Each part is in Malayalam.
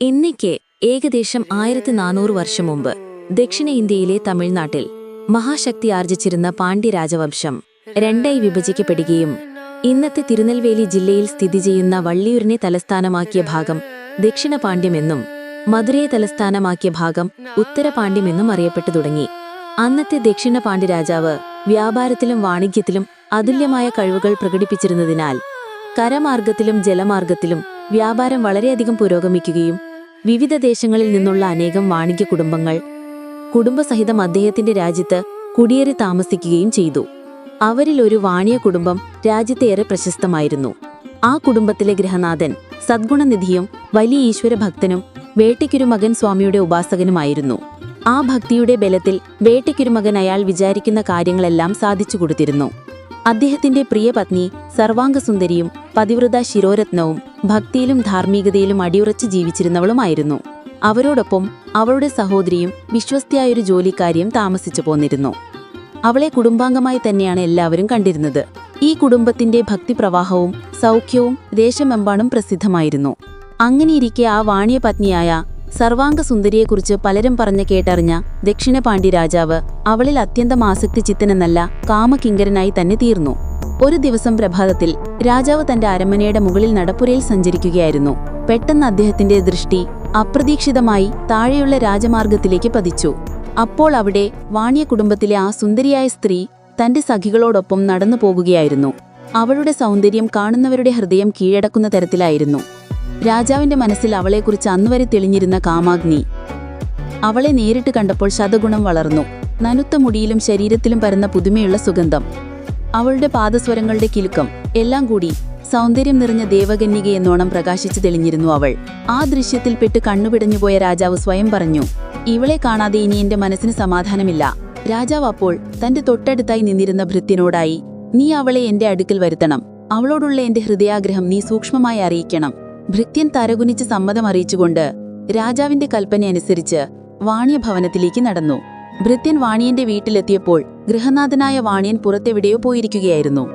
ഇന്നയ്ക്ക് ഏകദേശം ആയിരത്തി നാനൂറ് വർഷം മുമ്പ് ദക്ഷിണ ഇന്ത്യയിലെ തമിഴ്നാട്ടിൽ മഹാശക്തി ആർജിച്ചിരുന്ന പാണ്ഡ്യരാജവംശം രണ്ടായി വിഭജിക്കപ്പെടുകയും ഇന്നത്തെ തിരുനെൽവേലി ജില്ലയിൽ സ്ഥിതി ചെയ്യുന്ന വള്ളിയൂരിനെ തലസ്ഥാനമാക്കിയ ഭാഗം ദക്ഷിണ പാണ്ഡ്യമെന്നും മധുരയെ തലസ്ഥാനമാക്കിയ ഭാഗം ഉത്തരപാണ്ഡ്യമെന്നും അറിയപ്പെട്ടു തുടങ്ങി. അന്നത്തെ ദക്ഷിണ പാണ്ഡ്യരാജാവ് വ്യാപാരത്തിലും വാണിജ്യത്തിലും അതുല്യമായ കഴിവുകൾ പ്രകടിപ്പിച്ചിരുന്നതിനാൽ കരമാർഗത്തിലും ജലമാർഗത്തിലും വ്യാപാരം വളരെയധികം പുരോഗമിക്കുകയും വിവിധ ദേശങ്ങളിൽ നിന്നുള്ള അനേകം വാണിജ്യ കുടുംബങ്ങൾ കുടുംബസഹിതം അദ്ദേഹത്തിന്റെ രാജ്യത്ത് കുടിയേറി താമസിക്കുകയും ചെയ്തു. അവരിൽ ഒരു വാണിയ കുടുംബം രാജ്യത്തേറെ പ്രശസ്തമായിരുന്നു. ആ കുടുംബത്തിലെ ഗൃഹനാഥൻ സദ്ഗുണനിധിയും വലിയ ഈശ്വര ഭക്തനും വേട്ടയ്ക്കൊരുമകൻ സ്വാമിയുടെ ഉപാസകനുമായിരുന്നു. ആ ഭക്തിയുടെ ബലത്തിൽ വേട്ടയ്ക്കൊരുമകൻ അയാൾ വിചാരിക്കുന്ന കാര്യങ്ങളെല്ലാം സാധിച്ചു കൊടുത്തിരുന്നു. അദ്ദേഹത്തിന്റെ പ്രിയ പത്നി സർവാംഗസുന്ദരിയും പതിവ്രത ശിരോരത്നവും ഭക്തിയിലും ധാർമ്മികതയിലും അടിയുറച്ച് ജീവിച്ചിരുന്നവളുമായിരുന്നു. അവരോടൊപ്പം അവളുടെ സഹോദരിയും വിശ്വസ്തയായൊരു ജോലിക്കാരിയും താമസിച്ചു പോന്നിരുന്നു. അവളെ കുടുംബാംഗമായി തന്നെയാണ് എല്ലാവരും കണ്ടിരുന്നത്. ഈ കുടുംബത്തിന്റെ ഭക്തിപ്രവാഹവും സൗഖ്യവും ദേശമെമ്പാടും പ്രസിദ്ധമായിരുന്നു. അങ്ങനെയിരിക്കെ ആ വാണിയ പത്നിയായ സർവാംഗസുന്ദരിയെക്കുറിച്ച് പലരും പറഞ്ഞ കേട്ടറിഞ്ഞ ദക്ഷിണപാണ്ഡ്യ രാജാവ് അവളിൽ അത്യന്തം ആസക്തി ചിത്തനെന്നല്ല കാമകിങ്കരനായി തന്നെ തീർന്നു. ഒരു ദിവസം പ്രഭാതത്തിൽ രാജാവ് തന്റെ അരമനയുടെ മുകളിൽ നടപ്പുരയിൽ സഞ്ചരിക്കുകയായിരുന്നു. പെട്ടെന്ന് അദ്ദേഹത്തിന്റെ ദൃഷ്ടി അപ്രതീക്ഷിതമായി താഴെയുള്ള രാജമാർഗത്തിലേക്ക് പതിച്ചു. അപ്പോൾ അവിടെ വാണിയ കുടുംബത്തിലെ ആ സുന്ദരിയായ സ്ത്രീ തന്റെ സഖികളോടൊപ്പം നടന്നു പോകുകയായിരുന്നു. അവളുടെ സൗന്ദര്യം കാണുന്നവരുടെ ഹൃദയം കീഴടക്കുന്ന തരത്തിലായിരുന്നു. രാജാവിന്റെ മനസ്സിൽ അവളെക്കുറിച്ച് അന്നുവരെ തെളിഞ്ഞിരുന്ന കാമാഗ്നി അവളെ നേരിട്ട് കണ്ടപ്പോൾ ശതഗുണം വളർന്നു. നനുത്ത മുടിയിലും ശരീരത്തിലും പരന്ന പുതുമയുള്ള സുഗന്ധം. അവളുടെ പാദസ്വരങ്ങളുടെ കിലുക്കം എല്ലാം കൂടി സൗന്ദര്യം നിറഞ്ഞ ദേവകന്യകയെന്നോണം പ്രകാശിച്ചു തെളിഞ്ഞിരുന്നു അവൾ. ആ ദൃശ്യത്തിൽപ്പെട്ട് കണ്ണുപിടഞ്ഞുപോയ രാജാവ് സ്വയം പറഞ്ഞു ഇവളെ കാണാതെ ഇനി എന്റെ മനസ്സിന് സമാധാനമില്ല. രാജാവ് അപ്പോൾ തന്റെ തൊട്ടടുത്തായി നിന്നിരുന്ന ഭൃത്യനോടായി നീ അവളെ എന്റെ അടുക്കൽ വരുത്തണം. അവളോടുള്ള എന്റെ ഹൃദയാഗ്രഹം നീ സൂക്ഷ്മമായി അറിയിക്കണം ഭൃത്യൻ തരകുനിച്ച് സമ്മതം അറിയിച്ചുകൊണ്ട് രാജാവിന്റെ കൽപ്പനയനുസരിച്ച് വാണിയഭവനത്തിലേക്ക് നടന്നു. ഭൃത്യൻ വാണിയന്റെ വീട്ടിലെത്തിയപ്പോൾ ഗൃഹനാഥനായ വാണിയൻ പുറത്തെവിടെയോ പോയിരിക്കുകയായിരുന്നു.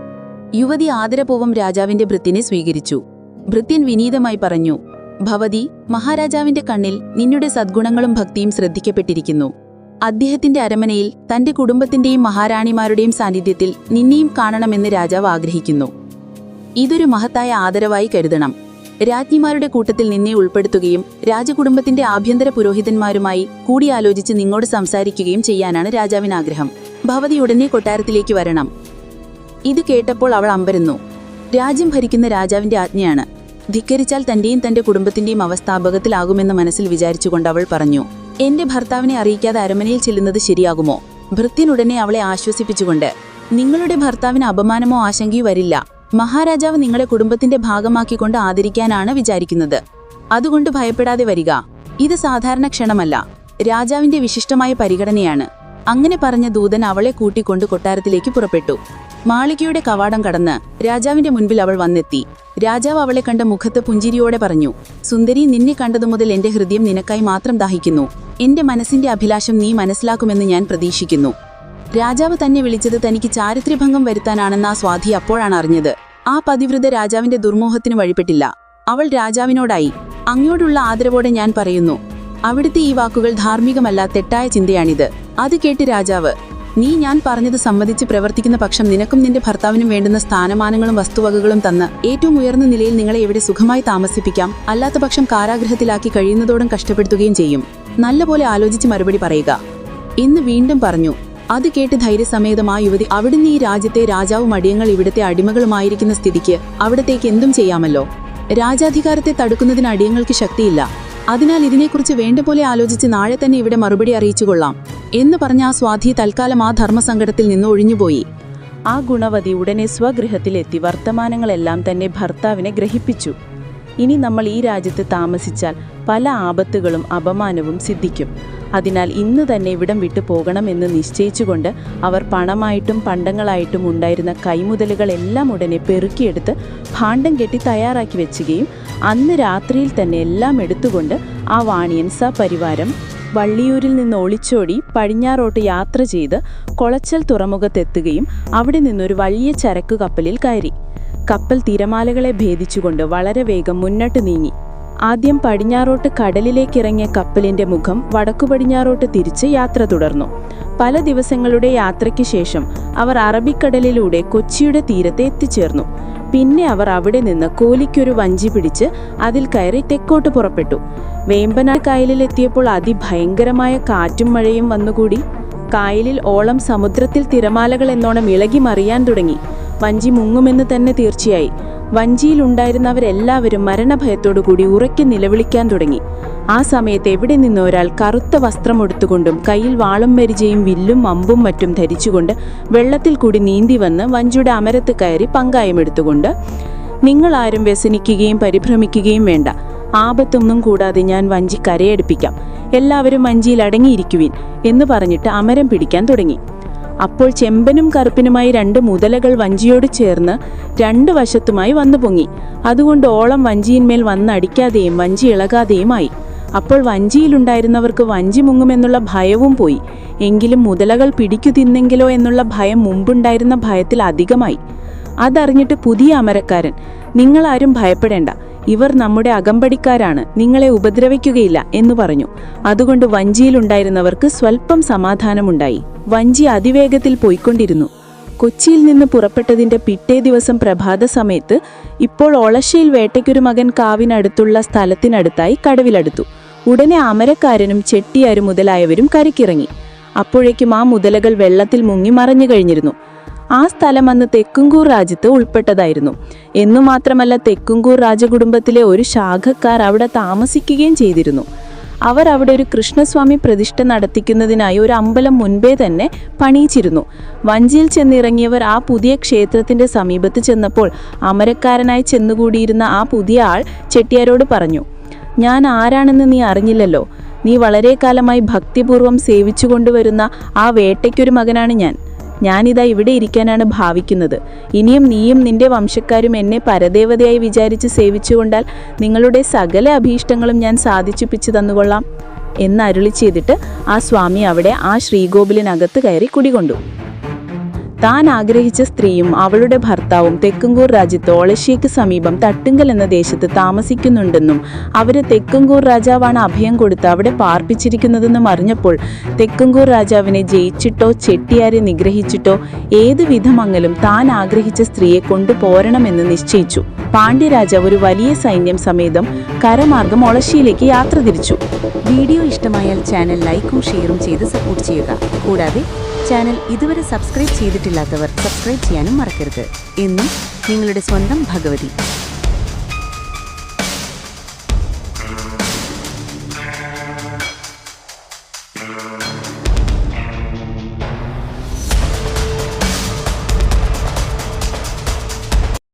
യുവതി ആദരപൂർവം രാജാവിന്റെ ഭൃത്യനെ സ്വീകരിച്ചു. ഭൃത്യൻ വിനീതമായി പറഞ്ഞു ഭവതി മഹാരാജാവിന്റെ കണ്ണിൽ നിന്നുടെ സദ്ഗുണങ്ങളും ഭക്തിയും ശ്രദ്ധിക്കപ്പെട്ടിരിക്കുന്നു. അദ്ദേഹത്തിന്റെ അരമനയിൽ തന്റെ കുടുംബത്തിന്റെയും മഹാറാണിമാരുടെയും സാന്നിധ്യത്തിൽ നിന്നെയും കാണണമെന്ന് രാജാവ് ആഗ്രഹിക്കുന്നു. ഇതൊരു മഹത്തായ ആദരവായി കരുതണം. രാജ്ഞിമാരുടെ കൂട്ടത്തിൽ നിന്നെ ഉൾപ്പെടുത്തുകയും രാജകുടുംബത്തിന്റെ ആഭ്യന്തര പുരോഹിതന്മാരുമായി കൂടിയാലോചിച്ച് നിങ്ങോട് സംസാരിക്കുകയും ചെയ്യാനാണ് രാജാവിന് ആഗ്രഹം ഭവതി ഉടനെ കൊട്ടാരത്തിലേക്ക് വരണം. ഇത് കേട്ടപ്പോൾ അവൾ അമ്പരുന്നു. രാജ്യം ഭരിക്കുന്ന രാജാവിന്റെ ആജ്ഞയാണ്. ധിക്കരിച്ചാൽ തന്റെയും തന്റെ കുടുംബത്തിന്റെയും അവസ്ഥ അപകടത്തിലാകുമെന്ന് മനസ്സിൽ വിചാരിച്ചുകൊണ്ട് അവൾ പറഞ്ഞു എന്റെ ഭർത്താവിനെ അറിയിക്കാതെ അരമനയിൽ ചെല്ലുന്നത് ശരിയാകുമോ? ഭൃത്യനുടനെ അവളെ ആശ്വസിപ്പിച്ചുകൊണ്ട് നിങ്ങളുടെ ഭർത്താവിന് അപമാനമോ ആശങ്കയോ വരില്ല. മഹാരാജാവ് നിങ്ങളെ കുടുംബത്തിന്റെ ഭാഗമാക്കിക്കൊണ്ട് ആദരിക്കാനാണ് വിചാരിക്കുന്നത്. അതുകൊണ്ട് ഭയപ്പെടാതെ വരിക. ഇത് സാധാരണ ക്ഷണമല്ല. രാജാവിന്റെ വിശിഷ്ടമായ പരിഗണനയാണ്. അങ്ങനെ പറഞ്ഞ ദൂതൻ അവളെ കൂട്ടിക്കൊണ്ട് കൊട്ടാരത്തിലേക്ക് പുറപ്പെട്ടു. മാളികയുടെ കവാടം കടന്ന് രാജാവിന്റെ മുൻപിൽ അവൾ വന്നെത്തി. രാജാവ് അവളെ കണ്ട മുഖത്ത് പുഞ്ചിരിയോടെ പറഞ്ഞു സുന്ദരി നിന്നെ കണ്ടതു മുതൽ എന്റെ ഹൃദയം നിനക്കായി മാത്രം ദാഹിക്കുന്നു. എന്റെ മനസ്സിന്റെ അഭിലാഷം നീ മനസ്സിലാക്കുമെന്ന് ഞാൻ പ്രതീക്ഷിക്കുന്നു. രാജാവ് തന്നെ വിളിച്ചത് തനിക്ക് ചാരിത്ര്യഭംഗം വരുത്താനാണെന്ന് ആ സ്വാധി അപ്പോഴാണ് അറിഞ്ഞത്. ആ പതിവ്രത രാജാവിന്റെ ദുർമോഹത്തിന് വഴിപ്പെട്ടില്ല. അവൾ രാജാവിനോടായി അങ്ങോട്ടുള്ള ആദരവോടെ ഞാൻ പറയുന്നു. അവിടുത്തെ ഈ വാക്കുകൾ ധാർമ്മികമല്ല തെറ്റായ ചിന്തയാണിത്. അത് കേട്ട് രാജാവ് നീ ഞാൻ പറഞ്ഞത് സംബന്ധിച്ച് പ്രവർത്തിക്കുന്ന പക്ഷം നിനക്കും നിന്റെ ഭർത്താവിനും വേണ്ടുന്ന സ്ഥാനമാനങ്ങളും വസ്തുവകകളും തന്ന് ഏറ്റവും ഉയർന്ന നിലയിൽ നിങ്ങളെ എവിടെ സുഖമായി താമസിപ്പിക്കാം. അല്ലാത്ത പക്ഷം കാരാഗ്രഹത്തിലാക്കി കഴിയുന്നതോടും കഷ്ടപ്പെടുത്തുകയും ചെയ്യും. നല്ലപോലെ ആലോചിച്ച് മറുപടി പറയുക എന്ന് വീണ്ടും പറഞ്ഞു. അത് കേട്ട് ധൈര്യസമേതം ആ യുവതി അവിടുന്ന് ഈ രാജ്യത്തെ രാജാവും അടിയങ്ങൾ ഇവിടുത്തെ അടിമകളുമായിരിക്കുന്ന സ്ഥിതിക്ക് അവിടത്തേക്ക് എന്തും ചെയ്യാമല്ലോ. രാജാധികാരത്തെ തടുക്കുന്നതിന് അടിയങ്ങൾക്ക് ശക്തിയില്ല. അതിനാൽ ഇതിനെക്കുറിച്ച് വേണ്ട പോലെ ആലോചിച്ച് നാളെ തന്നെ ഇവിടെ മറുപടി അറിയിച്ചുകൊള്ളാം എന്ന് പറഞ്ഞ ആ സ്വാധി തൽക്കാലം ആ ധർമ്മസങ്കടത്തിൽ നിന്ന് ഒഴിഞ്ഞുപോയി. ആ ഗുണവതി ഉടനെ സ്വഗൃഹത്തിലെത്തി വർത്തമാനങ്ങളെല്ലാം തന്നെ ഭർത്താവിനെ ഗ്രഹിപ്പിച്ചു. ഇനി നമ്മൾ ഈ രാജ്യത്ത് താമസിച്ചാൽ പല ആപത്തുകളും അപമാനവും സിദ്ധിക്കും. അതിനാൽ ഇന്ന് തന്നെ ഇവിടം വിട്ടു പോകണമെന്ന് നിശ്ചയിച്ചുകൊണ്ട് അവർ പണമായിട്ടും പണ്ടങ്ങളായിട്ടും ഉണ്ടായിരുന്ന കൈമുതലുകളെല്ലാം ഉടനെ പെറുക്കിയെടുത്ത് ഭാണ്ഡം കെട്ടി തയ്യാറാക്കി വെച്ചുകയും അന്ന് രാത്രിയിൽ തന്നെ എല്ലാം എടുത്തുകൊണ്ട് ആ വാണിയൻ പരിവാരം വള്ളിയൂരിൽ നിന്ന് ഒളിച്ചോടി പടിഞ്ഞാറോട്ട് യാത്ര ചെയ്ത് കൊളച്ചൽ തുറമുഖത്തെത്തുകയും അവിടെ നിന്നൊരു വലിയ ചരക്ക് കപ്പലിൽ കയറി. കപ്പൽ തിരമാലകളെ ഭേദിച്ചുകൊണ്ട് വളരെ വേഗം മുന്നോട്ട് നീങ്ങി. ആദ്യം പടിഞ്ഞാറോട്ട് കടലിലേക്കിറങ്ങിയ കപ്പലിന്റെ മുഖം വടക്കു പടിഞ്ഞാറോട്ട് തിരിച്ച് യാത്ര തുടർന്നു. പല ദിവസങ്ങളുടെ യാത്രയ്ക്ക് ശേഷം അവർ അറബിക്കടലിലൂടെ കൊച്ചിയുടെ തീരത്ത് എത്തിച്ചേർന്നു. പിന്നെ അവർ അവിടെ നിന്ന് കോലിക്കൊരു വഞ്ചി പിടിച്ച് അതിൽ കയറി തെക്കോട്ട് പുറപ്പെട്ടു. വേമ്പനാട് കായലിലെത്തിയപ്പോൾ അതിഭയങ്കരമായ കാറ്റും മഴയും വന്നുകൂടി. കായലിൽ ഓളം സമുദ്രത്തിൽ തിരമാലകൾ എന്നോണം ഇളകി മറിയാൻ തുടങ്ങി. വഞ്ചി മുങ്ങുമെന്ന് തന്നെ തീർച്ചയായി. വഞ്ചിയിലുണ്ടായിരുന്നവരെല്ലാവരും മരണഭയത്തോടുകൂടി ഉറക്കെ നിലവിളിക്കാൻ തുടങ്ങി. ആ സമയത്ത് എവിടെ നിന്നോ ഒരാൾ കറുത്ത വസ്ത്രമെടുത്തുകൊണ്ടും കയ്യിൽ വാളും മരിജയും വില്ലും അമ്പും മറ്റും ധരിച്ചുകൊണ്ട് വെള്ളത്തിൽ കൂടി നീന്തി വന്ന് വഞ്ചിയുടെ അമരത്ത് കയറി പങ്കായമെടുത്തുകൊണ്ട് നിങ്ങളാരും വ്യസനിക്കുകയും പരിഭ്രമിക്കുകയും വേണ്ട. ആപത്തൊന്നും കൂടാതെ ഞാൻ വഞ്ചി കരയടുപ്പിക്കാം. എല്ലാവരും വഞ്ചിയിൽ അടങ്ങിയിരിക്കുവിൻ എന്ന് പറഞ്ഞിട്ട് അമരം പിടിക്കാൻ തുടങ്ങി. അപ്പോൾ ചെമ്പനും കറുപ്പിനുമായി രണ്ട് മുതലകൾ വഞ്ചിയോട് ചേർന്ന് രണ്ട് വശത്തുമായി വന്നു പൊങ്ങി. അതുകൊണ്ട് ഓളം വഞ്ചിയിന്മേൽ വന്നടിക്കാതെയും വഞ്ചി ഇളകാതെയുമായി. അപ്പോൾ വഞ്ചിയിലുണ്ടായിരുന്നവർക്ക് വഞ്ചി മുങ്ങുമെന്നുള്ള ഭയവും പോയി. എങ്കിലും മുതലകൾ പിടിക്കു തിന്നെങ്കിലോ എന്നുള്ള ഭയം മുമ്പുണ്ടായിരുന്ന ഭയത്തിൽ അധികമായി. അതറിഞ്ഞിട്ട് പുതിയ അമരക്കാരൻ നിങ്ങളാരും ഭയപ്പെടേണ്ട. ഇവർ നമ്മുടെ അകമ്പടിക്കാരാണ്. നിങ്ങളെ ഉപദ്രവിക്കുകയില്ല എന്ന് പറഞ്ഞു. അതുകൊണ്ട് വഞ്ചിയിലുണ്ടായിരുന്നവർക്ക് സ്വൽപ്പം സമാധാനമുണ്ടായി. വഞ്ചി അതിവേഗത്തിൽ പോയിക്കൊണ്ടിരുന്നു. കൊച്ചിയിൽ നിന്ന് പുറപ്പെട്ടതിന്റെ പിറ്റേ ദിവസം പ്രഭാത സമയത്ത് ഇപ്പോൾ ഒളശ്ശയിൽ വേട്ടയ്ക്കൊരു മകൻ കാവിനടുത്തുള്ള സ്ഥലത്തിനടുത്തായി കടവിലടുത്തു. ഉടനെ അമരക്കാരനും ചെട്ടിയാരും മുതലായവരും കരക്കിറങ്ങി അപ്പോഴേക്കും ആ മുതലകൾ വെള്ളത്തിൽ മുങ്ങി മറഞ്ഞു കഴിഞ്ഞിരുന്നു. ആ സ്ഥലം അന്ന് തെക്കുംകൂർ രാജ്യത്ത് ഉൾപ്പെട്ടതായിരുന്നു. എന്നു മാത്രമല്ല തെക്കുംകൂർ രാജകുടുംബത്തിലെ ഒരു ശാഖക്കാർ അവിടെ താമസിക്കുകയും ചെയ്തിരുന്നു. അവർ അവിടെ ഒരു കൃഷ്ണസ്വാമി പ്രതിഷ്ഠ നടത്തിക്കുന്നതിനായി ഒരു അമ്പലം മുൻപേ തന്നെ പണിയിച്ചിരുന്നു. വഞ്ചിയിൽ ചെന്നിറങ്ങിയവർ ആ പുതിയ ക്ഷേത്രത്തിന്റെ സമീപത്ത് ചെന്നപ്പോൾ അമരക്കാരനായി ചെന്നുകൂടിയിരുന്ന ആ പുതിയ ആൾ ചെട്ടിയാരോട് പറഞ്ഞു ഞാൻ ആരാണെന്ന് നീ അറിഞ്ഞില്ലല്ലോ. നീ വളരെ കാലമായി ഭക്തിപൂർവം സേവിച്ചു കൊണ്ടുവരുന്ന ആ വേട്ടയ്ക്കൊരു മകനാണ് ഞാൻ. ഞാനിതാ ഇവിടെ ഇരിക്കാനാണ് ഭാവിക്കുന്നത്. ഇനിയും നീയും നിന്റെ വംശക്കാരും എന്നെ പരദേവതയായി വിചാരിച്ച് സേവിച്ചുകൊണ്ടാൽ നിങ്ങളുടെ സകല അഭീഷ്ടങ്ങളും ഞാൻ സാധിച്ചുപ്പിച്ചു തന്നുകൊള്ളാം. എന്ന് അരുളി ചെയ്തിട്ട് ആ സ്വാമി അവിടെ ആ ശ്രീകോവിലിനകത്ത് കയറി കുടികൊണ്ടു. താൻ ആഗ്രഹിച്ച സ്ത്രീയും അവളുടെ ഭർത്താവും തെക്കുംകൂർ രാജ്യത്ത് ഓളശ്ശേക്ക് സമീപം തട്ടുങ്കൽ എന്ന ദേശത്ത് താമസിക്കുന്നുണ്ടെന്നും അവരെ തെക്കുംകൂർ രാജാവാണ് അഭയം കൊടുത്ത് അവിടെ പാർപ്പിച്ചിരിക്കുന്നതെന്നും അറിഞ്ഞപ്പോൾ തെക്കുംകൂർ രാജാവിനെ ജയിച്ചിട്ടോ ചെട്ടിയാരെ നിഗ്രഹിച്ചിട്ടോ ഏത് വിധമങ്ങലും താൻ ആഗ്രഹിച്ച സ്ത്രീയെ കൊണ്ടുപോരണമെന്ന് നിശ്ചയിച്ചു. പാണ്ഡ്യരാജാവ് ഒരു വലിയ സൈന്യം സമേതം കരമാർഗം ഒളശ്ശിയിലേക്ക് യാത്ര തിരിച്ചു. വീഡിയോ ഇഷ്ടമായാൽ ചാനൽ ലൈക്കും ഷെയറും ചെയ്ത് സപ്പോർട്ട് ചെയ്യുക. കൂടാതെ ചാനൽ ഇതുവരെ സബ്സ്ക്രൈബ് ചെയ്തിട്ടില്ലാത്തവർ സബ്സ്ക്രൈബ് ചെയ്യാനും മറക്കരുത്. എന്നും നിങ്ങളുടെ സ്വന്തം ഭഗവതി.